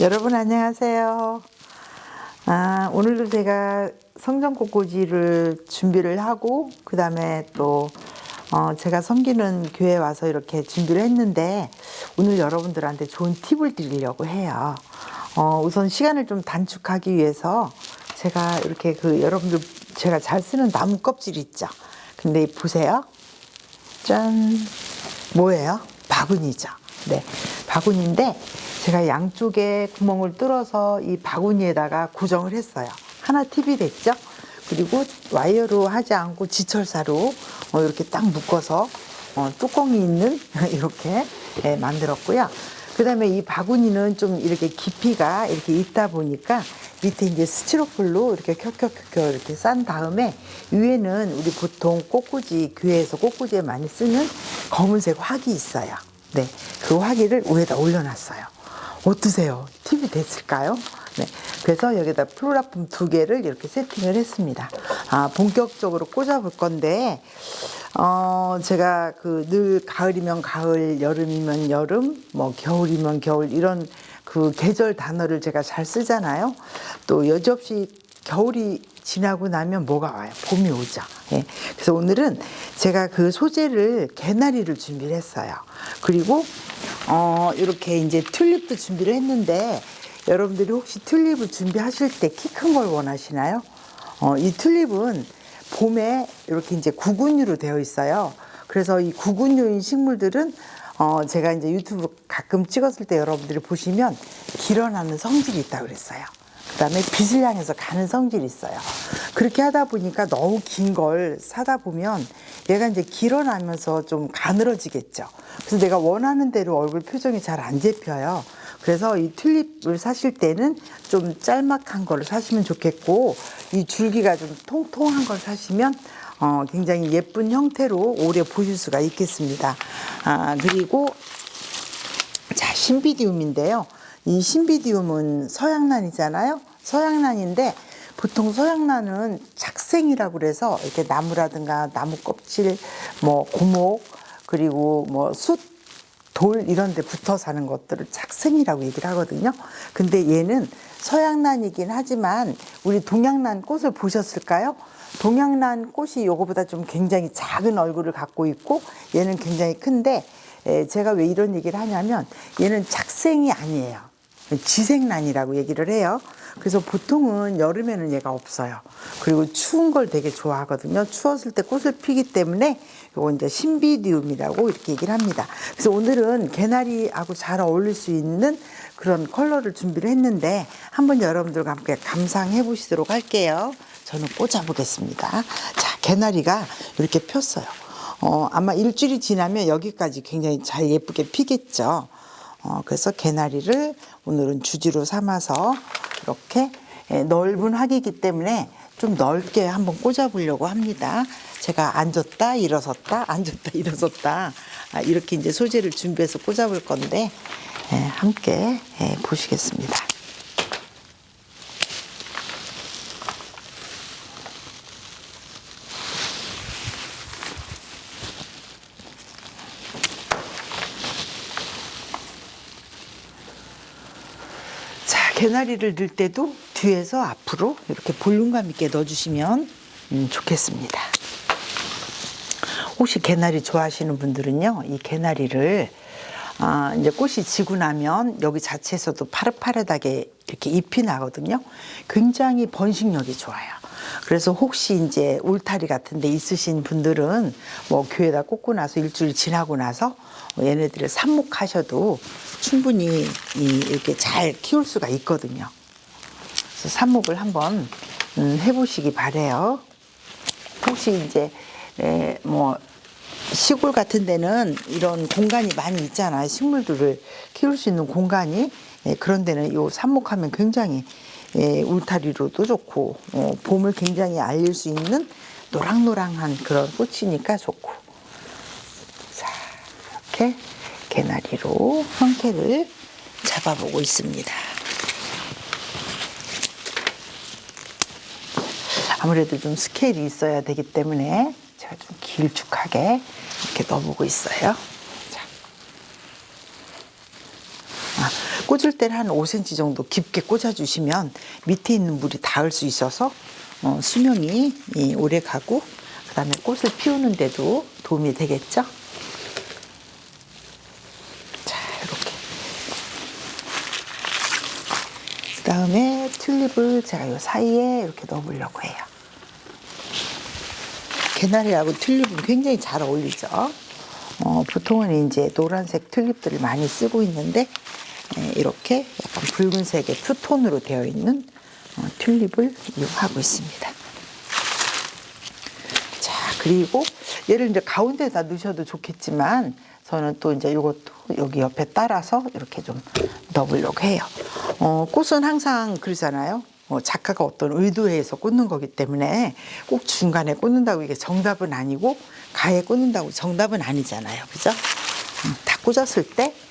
여러분 안녕하세요. 아, 오늘도 제가 성전 꽃꽂이를 준비를 하고 그 다음에 또 어, 제가 섬기는 교회 와서 이렇게 준비를 했는데 오늘 여러분들한테 좋은 팁을 드리려고 해요. 어, 우선 시간을 좀 단축하기 위해서 제가 이렇게 그 여러분들 제가 잘 쓰는 나무 껍질 있죠. 근데 보세요. 짠. 뭐예요? 바구니죠. 네. 바구니인데 제가 양쪽에 구멍을 뚫어서 이 바구니에다가 고정을 했어요. 하나 팁이 됐죠? 그리고 와이어로 하지 않고 지철사로 어, 이렇게 딱 묶어서 어, 뚜껑이 있는 이렇게 예, 만들었고요. 그 다음에 이 바구니는 좀 이렇게 깊이가 이렇게 있다 보니까 밑에 이제 스티로폴로 이렇게 켜켜켜켜 이렇게 싼 다음에 위에는 우리 보통 꽃꽂이 교회에서 꽃꽂이에 많이 쓰는 검은색 확이 있어요. 네, 그 확이를 위에다 올려놨어요. 어떠세요? 팁이 됐을까요? 네, 그래서 여기다 플로라품 두 개를 이렇게 세팅을 했습니다. 아, 본격적으로 꽂아볼 건데, 어, 제가 그 늘 가을이면 가을, 여름이면 여름, 뭐 겨울이면 겨울 이런 그 계절 단어를 제가 잘 쓰잖아요. 또 여지없이 겨울이 지나고 나면 뭐가 와요? 봄이 오죠. 예. 그래서 오늘은 제가 그 소재를 개나리를 준비를 했어요. 그리고 어, 이렇게 이제 튤립도 준비를 했는데 여러분들이 혹시 튤립을 준비하실 때 키 큰 걸 원하시나요? 어, 이 튤립은 봄에 이렇게 이제 구근류로 되어 있어요. 그래서 이 구근류인 식물들은 어, 제가 이제 유튜브 가끔 찍었을 때 여러분들이 보시면 길어나는 성질이 있다고 그랬어요. 그다음에 빛을 향해서 가는 성질이 있어요. 그렇게 하다 보니까 너무 긴 걸 사다 보면 얘가 이제 길어나면서 좀 가늘어지겠죠. 그래서 내가 원하는 대로 얼굴 표정이 잘 안 잡혀요. 그래서 이 튤립을 사실 때는 좀 짤막한 거를 사시면 좋겠고 이 줄기가 좀 통통한 걸 사시면 어, 굉장히 예쁜 형태로 오래 보실 수가 있겠습니다. 아, 그리고 자, 신비디움인데요. 이 신비디움은 서양란이잖아요. 서양란인데 보통 서양란은 착생이라고 그래서 이렇게 나무라든가 나무 껍질, 뭐 고목, 그리고 뭐 숯, 돌 이런 데 붙어 사는 것들을 착생이라고 얘기를 하거든요. 근데 얘는 서양란이긴 하지만 우리 동양란 꽃을 보셨을까요? 동양란 꽃이 요거보다 좀 굉장히 작은 얼굴을 갖고 있고 얘는 굉장히 큰데 에, 제가 왜 이런 얘기를 하냐면 얘는 착생이 아니에요. 지생란이라고 얘기를 해요. 그래서 보통은 여름에는 얘가 없어요. 그리고 추운 걸 되게 좋아하거든요. 추웠을 때 꽃을 피기 때문에 요거 이제 신비디움이라고 이렇게 얘기를 합니다. 그래서 오늘은 개나리하고 잘 어울릴 수 있는 그런 컬러를 준비를 했는데 한번 여러분들과 함께 감상해 보시도록 할게요. 저는 꽂아 보겠습니다. 자, 개나리가 이렇게 폈어요. 어, 아마 일주일이 지나면 여기까지 굉장히 잘 예쁘게 피겠죠. 어, 그래서 개나리를 오늘은 주지로 삼아서 이렇게 예, 넓은 학이기 때문에 좀 넓게 한번 꽂아보려고 합니다. 제가 앉았다 일어섰다 앉았다 일어섰다 아, 이렇게 이제 소재를 준비해서 꽂아볼 건데 예, 함께 예, 보시겠습니다. 자, 개나리를 넣을 때도 뒤에서 앞으로 이렇게 볼륨감 있게 넣어주시면 음, 좋겠습니다. 혹시 개나리 좋아하시는 분들은요, 이 개나리를 아, 이제 꽃이 지고 나면 여기 자체에서도 파릇파릇하게 이렇게 잎이 나거든요. 굉장히 번식력이 좋아요. 그래서 혹시 이제 울타리 같은 데 있으신 분들은 뭐 교회다 꽂고 나서 일주일 지나고 나서 얘네들을 삽목하셔도 충분히 이 이렇게 잘 키울 수가 있거든요. 그래서 삽목을 한번 음, 해보시기 바래요. 혹시 이제 에, 뭐 시골 같은 데는 이런 공간이 많이 있잖아요. 식물들을 키울 수 있는 공간이 예, 그런 데는 요 삽목하면 굉장히 예, 울타리로도 좋고 어, 봄을 굉장히 알릴 수 있는 노랑노랑한 그런 꽃이니까 좋고 자 이렇게 개나리로 형태를 잡아보고 있습니다. 아무래도 좀 스케일이 있어야 되기 때문에 제가 좀 길쭉하게 이렇게 넣어보고 있어요. 자. 아, 꽂을 때는 한 5cm 정도 깊게 꽂아주시면 밑에 있는 물이 닿을 수 있어서 어, 수명이 이, 오래 가고 그 다음에 꽃을 피우는 데도 도움이 되겠죠. 자 이렇게 그 다음에 튤립을 제가 이 사이에 이렇게 넣어보려고 해요. 개나리하고 튤립은 굉장히 잘 어울리죠. 어, 보통은 이제 노란색 튤립들을 많이 쓰고 있는데 예, 이렇게 약간 붉은색의 투톤으로 되어 있는 어, 튤립을 이용하고 있습니다. 자 그리고 얘를 이제 가운데다 넣으셔도 좋겠지만 저는 또 이제 이것도 여기 옆에 따라서 이렇게 좀 넣어보려고 해요. 어, 꽃은 항상 그러잖아요. 어, 작가가 어떤 의도에서 꽂는 거기 때문에 꼭 중간에 꽂는다고 이게 정답은 아니고 가에 꽂는다고 정답은 아니잖아요. 그죠? 음, 다 꽂았을 때 예,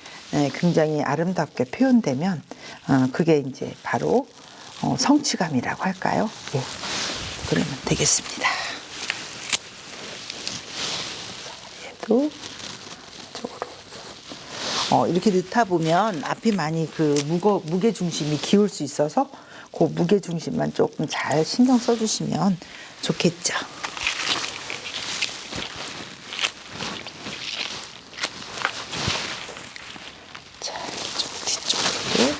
굉장히 아름답게 표현되면 어, 그게 이제 바로 어, 성취감이라고 할까요? 예. 그러면 되겠습니다. 자, 얘도 이쪽으로 어, 이렇게 넣다 보면 앞이 많이 그 무거 무게 중심이 기울 수 있어서 그 무게 중심만 조금 잘 신경 써주시면 좋겠죠. 자, 이쪽 뒤쪽으로도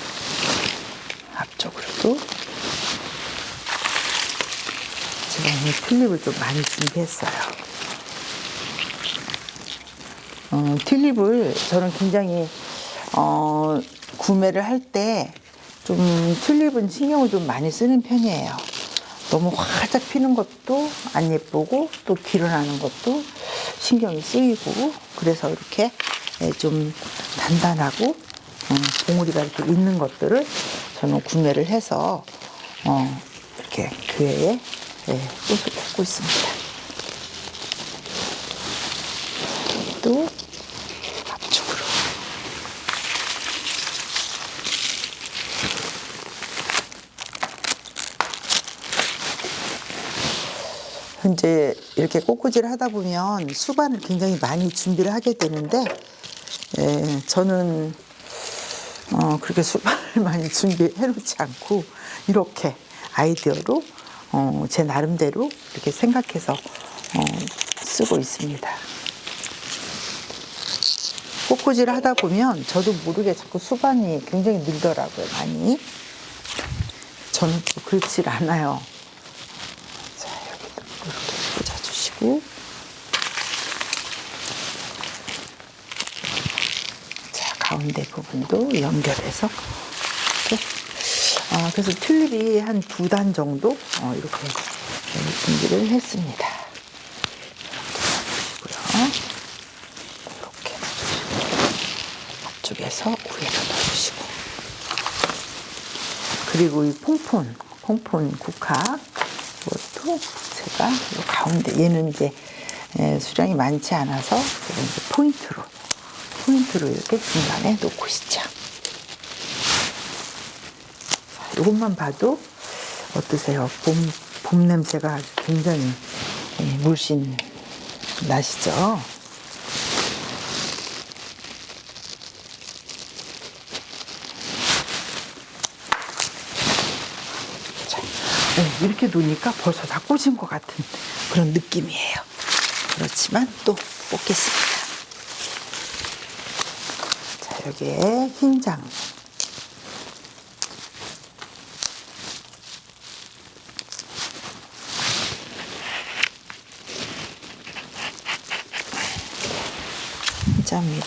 앞쪽으로도 제가 튤립을 좀 많이 준비했어요. 어, 튤립을 저는 굉장히 어, 구매를 할 때 좀 튤립은 신경을 좀 많이 쓰는 편이에요. 너무 활짝 피는 것도 안 예쁘고 또 길어나는 것도 신경이 쓰이고 그래서 이렇게 예, 좀 단단하고 어, 봉우리가 이렇게 있는 것들을 저는 구매를 해서 어, 이렇게 교회에 예, 꽃을 꽂고 있습니다. 또 앞쪽으로 현재 이렇게 꽃꽂이를 하다 보면 수반을 굉장히 많이 준비를 하게 되는데 예, 저는 어, 그렇게 수반을 많이 준비해 놓지 않고 이렇게 아이디어로 어, 제 나름대로 이렇게 생각해서 어, 쓰고 있습니다. 꽃꽂이를 하다 보면 저도 모르게 자꾸 수반이 굉장히 늘더라고요, 많이. 저는 또 그렇지 않아요. 자, 여기도 이렇게 꽂아주시고. 자, 가운데 부분도 연결해서 이렇게. 아, 그래서 튤립이 한 두 단 정도 어, 이렇게 준비를 했습니다. 놔주시고 앞쪽에서 위에다 넣어주시고 그리고 이 퐁폰 퐁폰 국화 이것도 제가 이 가운데 얘는 이제 에, 수량이 많지 않아서 포인트로 포인트로 이렇게 중간에 놓고 있죠. 이것만 봐도 어떠세요? 봄, 봄 냄새가 아주 굉장히 예, 물씬 나시죠? 자, 네, 이렇게 놓으니까 벌써 다 꽂은 것 같은 그런 느낌이에요. 그렇지만 또 뽑겠습니다. 자, 여기에 흰 장.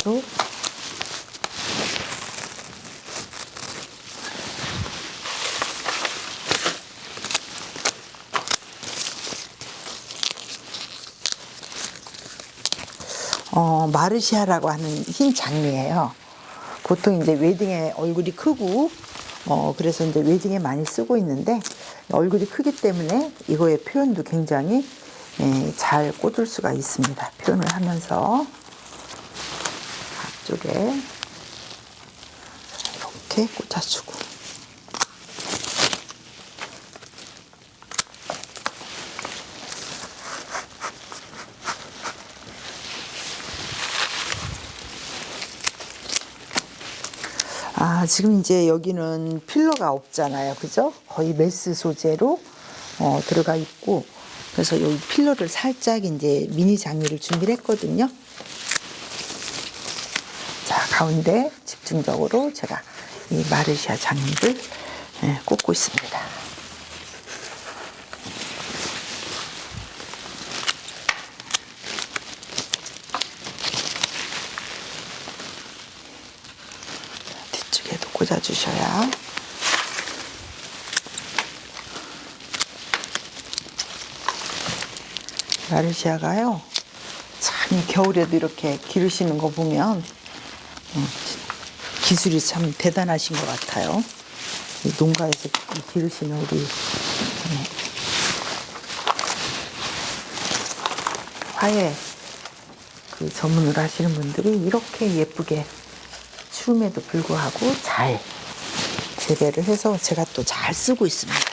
흰장미로 어, 마르시아라고 하는 흰 장미예요. 보통 이제 웨딩에 얼굴이 크고 어, 그래서 이제 웨딩에 많이 쓰고 있는데 얼굴이 크기 때문에 이거의 표현도 굉장히 예, 잘 꽂을 수가 있습니다. 표현을 하면서 앞 쪽에 이렇게 꽂아주고 아, 아, 지금 이제 여기는 필러가 없잖아요. 그죠? 거의 메스 소재로 어, 들어가 있고. 그래서 여기 필러를 살짝 이제 미니 장미를 준비를 했거든요. 자, 가운데 집중적으로 제가 이 마르시아 장미를 예, 꽂고 있습니다. 뒤쪽에도 꽂아주셔야 마르시아가요 참이 겨울에도 이렇게 기르시는 거 보면 음, 기술이 참 대단하신 것 같아요. 이 농가에서 이 기르시는 우리 네. 화훼 그 전문을 하시는 분들이 이렇게 예쁘게 추움에도 불구하고 잘 재배를 해서 제가 또 잘 쓰고 있습니다.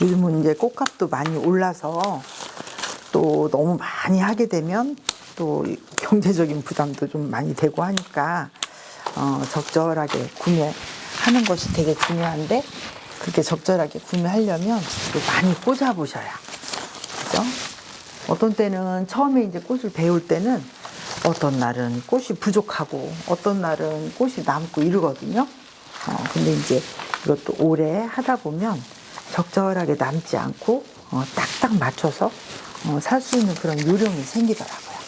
요즘은 이제 꽃값도 많이 올라서 또 너무 많이 하게 되면 또 경제적인 부담도 좀 많이 되고 하니까 어, 적절하게 구매하는 것이 되게 중요한데 그렇게 적절하게 구매하려면 또 많이 꽂아 보셔야 그죠? 어떤 때는 처음에 이제 꽃을 배울 때는 어떤 날은 꽃이 부족하고 어떤 날은 꽃이 남고 이러거든요. 어, 근데 이제 이것도 오래 하다 보면 적절하게 남지 않고 어, 딱딱 맞춰서 어, 살 수 있는 그런 요령이 생기더라고요.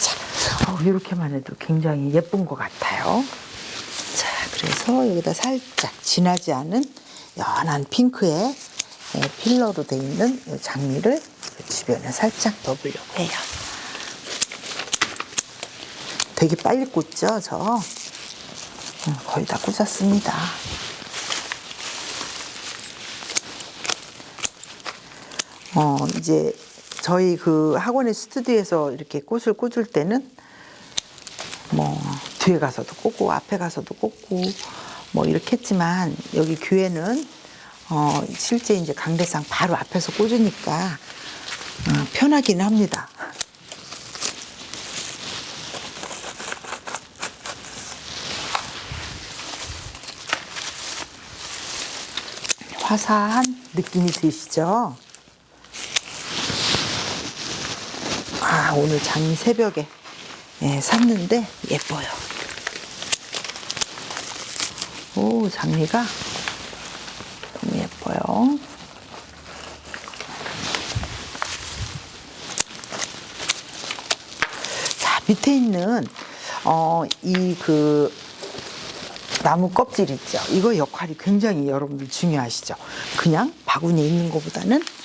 자, 어, 이렇게만 해도 굉장히 예쁜 것 같아요. 자, 그래서 여기다 살짝 진하지 않은 연한 핑크의 예, 필러로 돼 있는 이 장미를 주변에 살짝 넣어보려고 해요. 되게 빨리 꽂죠, 저. 음, 거의 다 꽂았습니다. 어, 이제 저희 그 학원의 스튜디오에서 이렇게 꽃을 꽂을 때는 뭐 뒤에 가서도 꽂고 앞에 가서도 꽂고 뭐 이렇게 했지만 여기 교회는 어, 실제 이제 강대상 바로 앞에서 꽂으니까 어, 편하기는 합니다. 화사한 느낌이 드시죠? 아, 오늘 장미 새벽에 예, 샀는데 예뻐요. 오, 장미가 너무 예뻐요. 자, 밑에 있는 어, 이 그 나무 껍질 있죠. 이거 역할이 굉장히 여러분들 중요하시죠. 그냥 바구니에 있는 것보다는 어,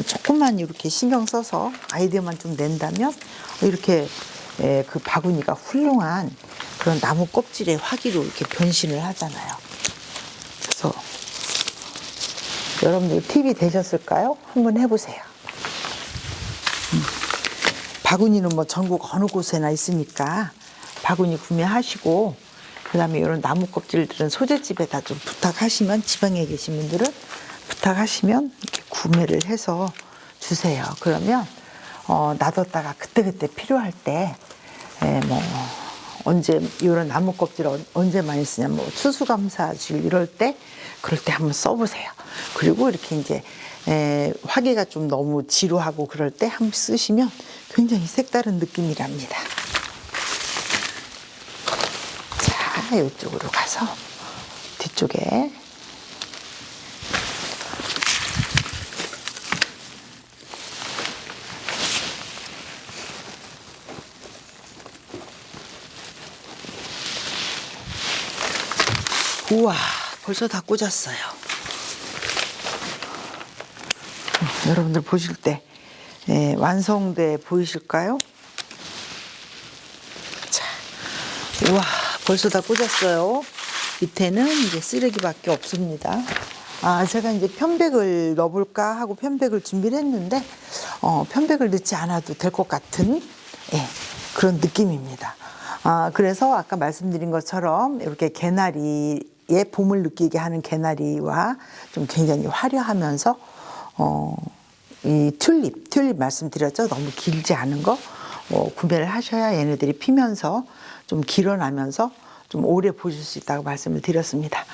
조금만 이렇게 신경 써서 아이디어만 좀 낸다면 이렇게 에, 그 바구니가 훌륭한 그런 나무 껍질의 화기로 이렇게 변신을 하잖아요. 그래서 여러분들 팁이 되셨을까요? 한번 해보세요. 음. 바구니는 뭐 전국 어느 곳에나 있으니까 바구니 구매하시고 그 다음에 이런 나무 껍질들은 소재집에다 좀 부탁하시면 지방에 계신 분들은 부탁하시면 구매를 해서 주세요. 그러면 어, 놔뒀다가 그때그때 필요할 때, 에, 뭐, 언제, 이런 나무 껍질 언- 언제 많이 쓰냐, 뭐, 추수감사줄 이럴 때, 그럴 때 한번 써보세요. 그리고 이렇게 이제, 에, 화기가 좀 너무 지루하고 그럴 때 한번 쓰시면 굉장히 색다른 느낌이랍니다. 자, 이쪽으로 가서 뒤쪽에 우와, 벌써 다 꽂았어요. 음, 여러분들 보실 때 예, 완성돼 보이실까요? 자, 우와, 벌써 다 꽂았어요. 밑에는 이제 쓰레기밖에 없습니다. 아, 제가 이제 편백을 넣어볼까 하고 편백을 준비를 했는데, 어, 편백을 넣지 않아도 될 것 같은, 예, 그런 느낌입니다. 아, 그래서 아까 말씀드린 것처럼 이렇게 개나리 의 봄을 느끼게 하는 개나리와 좀 굉장히 화려하면서, 어, 이 튤립, 튤립 말씀드렸죠. 너무 길지 않은 거 어, 구매를 하셔야 얘네들이 피면서 좀 길어나면서 좀 오래 보실 수 있다고 말씀을 드렸습니다.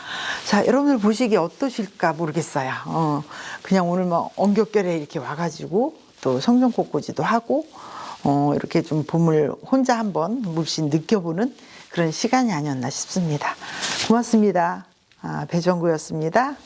자, 여러분들 보시기 어떠실까 모르겠어요. 어, 그냥 오늘 뭐 엉겹결에 이렇게 와가지고 또 성전 꽃꽂이도 하고 어, 이렇게 좀 봄을 혼자 한번 물씬 느껴보는 그런 시간이 아니었나 싶습니다. 고맙습니다. 아, 배정구였습니다.